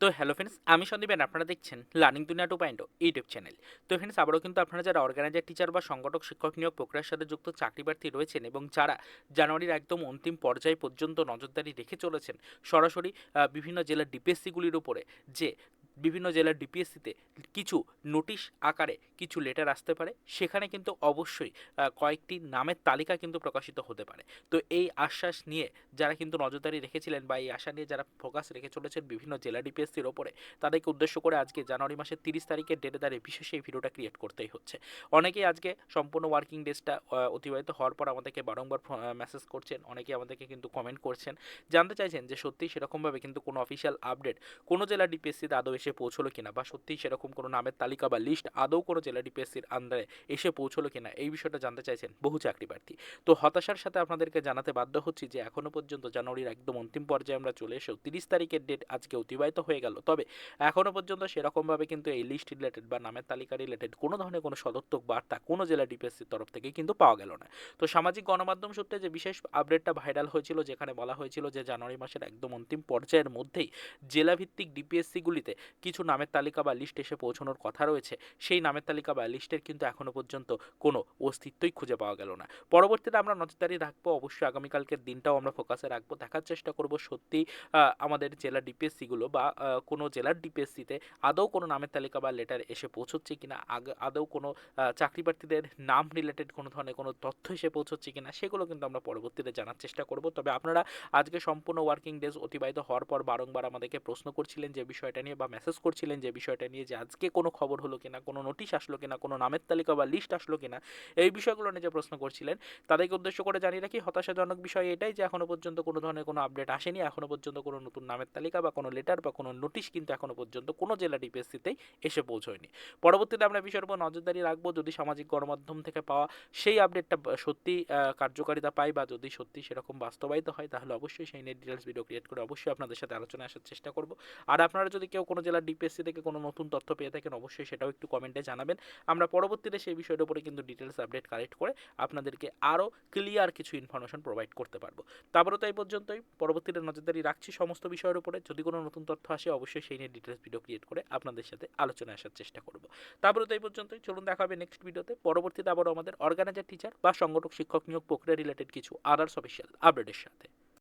তো hello friends আমি সন্দীপেন আপনারা দেখছেন learning Duniya two point YouTube channel তো ফ্রেন্ডস আবারও কিন্তু আপনারা যারা অর্গানাইজার টিচার বা সংগঠক, শিক্ষক নিয়োগ প্রক্রিয়ার সাথে যুক্ত চাকরি প্রার্থী রয়েছেন এবং যারা জানুয়ারির একদম অন্তিম পর্যায় পর্যন্ত নজরদারি রেখে চলেছেন, সরাসরি বিভিন্ন জেলার ডিপিএসসিগুলির উপরে যে বিভিন্ন জেলার ডিপিএসসিতে কিছু নোটিশ আকারে কিছু লেটার আসতে পারে। সেখানে কিন্তু অবশ্যই কয়েকটি নামের তালিকা কিন্তু প্রকাশিত হতে পারে। তো এই আশ্বাস নিয়ে যারা কিন্তু নজরদারি রেখেছিলেন বা এই আশা নিয়ে যারা ফোকাস রেখে চলেছেন বিভিন্ন জেলা ডিপিএসসির ওপরে, তাদেরকে উদ্দেশ্য করে আজকে জানুয়ারি মাসের তিরিশ তারিখের ডেটে দাঁড়িয়ে বিশেষ এই ভিডিওটা ক্রিয়েট করতেই হচ্ছে। অনেকেই আজকে সম্পূর্ণ ওয়ার্কিং ডেজটা অতিবাহিত হওয়ার পর আমাদেরকে বারংবার মেসেজ করছেন। অনেকে আমাদেরকে কিন্তু কমেন্ট করছেন। জানতে চাইছেন যে সত্যিই সেরকমভাবে কিন্তু কোনো অফিসিয়াল আপডেট কোনো জেলা ডিপিএসসিতে আদৌ এসে পৌঁছলো কিনা বা সত্যিই সেরকম কোনো নামের তালিকা বা লিস্ট আদৌ কোনো জেলা ডিপিএসসির আন্দারে এসে পৌঁছলো কিনা এই বিষয়টা জানতে চাইছেন বহু চাকরি প্রার্থী তো হতাশার সাথে আপনাদেরকে জানাতে বাধ্য হচ্ছি যে এখনও পর্যন্ত জানুয়ারির একদম অন্তিম পর্যায়ে আমরা চলে এসেও তিরিশ তারিখের ডেট আজকে অতিবাহিত হয়ে গেল। তবে এখনও পর্যন্ত সেরকমভাবে কিন্তু এই লিস্ট রিলেটেড বা নামের তালিকা রিলেটেড কোনো ধরনের কোনো সদর্থক বার্তা কোনো জেলা ডিপিএসসির তরফ থেকে কিন্তু পাওয়া গেল না। তো সামাজিক গণমাধ্যম সূত্রে যে বিশেষ আপডেটটা ভাইরাল হয়েছিল, যেখানে বলা হয়েছিল যে জানুয়ারি মাসের একদম অন্তিম পর্যায়ের মধ্যেই জেলাভিত্তিক ডিপিএসসিগুলিতে কিছু নামের তালিকা বা লিস্ট এসে পৌঁছানোর কথা রয়েছে। সেই নামের তালিকা বা লিস্টের কিন্তু এখনও পর্যন্ত কোনো অস্তিত্বই খুঁজে পাওয়া গেল না। পরবর্তীতে আমরা নজরদারি রাখব। অবশ্যই আগামীকালকের দিনটাও আমরা ফোকাসে রাখব। দেখার চেষ্টা করব সত্যি আমাদের জেলা ডিপিএসসিগুলো বা কোনো জেলার ডিপিএসসিতে আদৌ কোনো নামের তালিকা বা লেটার এসে পৌঁছচ্ছে কিনা আদৌ কোনো চাকরি প্রার্থীদের নাম রিলেটেড কোনো ধরনের কোনো তথ্য এসে পৌঁছচ্ছে কিনা, সেগুলো কিন্তু আমরা পরবর্তীতে জানার চেষ্টা করব। তবে আপনারা আজকে সম্পূর্ণ ওয়ার্কিং ডেজ অতিবাহিত হওয়ার পর বারংবার আমাদেরকে প্রশ্ন করছিলেন যে বিষয়টা নিয়ে বা মেসেজ করছিলেন যে বিষয়টা নিয়ে যে আজকে কোনো খবর হলো কিনা, কোনো নোটিশ আসলো কিনা, কোনো নামের তালিকা বা লিস্ট আসলো কিনা, এই বিষয়গুলো নিয়ে যে প্রশ্ন করছিলেন, তাদেরকে উদ্দেশ্য করে জানিয়ে রাখি, হতাশাজনক বিষয় এটাই যে এখনও পর্যন্ত কোনো ধরনের কোনো আপডেট আসেনি, এখনও পর্যন্ত কোনো নতুন নামের তালিকা বা কোনো লেটার বা কোনো নোটিশ কিন্তু এখনও পর্যন্ত কোনো জেলা ডিপিএসসিতেই এসে পৌঁছয়নি। পরবর্তীতে আমরা বিষয়ের উপর নজরদারি রাখব, যদি সামাজিক গণমাধ্যম থেকে পাওয়া সেই আপডেটটা সত্যি কার্যকারিতা পাই বা যদি সত্যি সেরকম বাস্তবায়িত হয়, তাহলে অবশ্যই সেই নিয়ে ডিটেলস ভিডিও ক্রিয়েট করে অবশ্যই আপনাদের সাথে আলোচনায় আসার চেষ্টা করব। আর আপনারা যদি কেউ কোনো জেলার ডিপিএসসি থেকে কোনো নতুন তথ্য পেয়ে থাকেন, অবশ্যই সেটাও একটু কমেন্টে জানাবেন। আমরা পরবর্তীতে সেই বিষয়ের উপরে কিন্তু ডিটেলস আপডেট কালেক্ট করে আপনাদেরকে আরও ক্লিয়ার কিছু ইনফরমেশন প্রোভাইড করতে পারব। তারপরে তো এই পর্যন্তই। পরবর্তীতে নজরদারি রাখছি সমস্ত বিষয়ের উপরে। যদি কোনো নতুন তথ্য আসে, অবশ্যই সেই নিয়ে ডিটেলস ভিডিও ক্রিয়েট করে আপনাদের সাথে আলোচনায় আসার চেষ্টা করব। তারপরে তো এই পর্যন্তই। চলুন দেখা হবে নেক্সট ভিডিওতে পরবর্তীতে আবারও আমাদের অর্গানাইজার টিচার বা সংগঠক, শিক্ষক নিয়োগ প্রক্রিয়া রিলেটেড কিছু আদার্স অফিসিয়াল আপডেটের সাথে।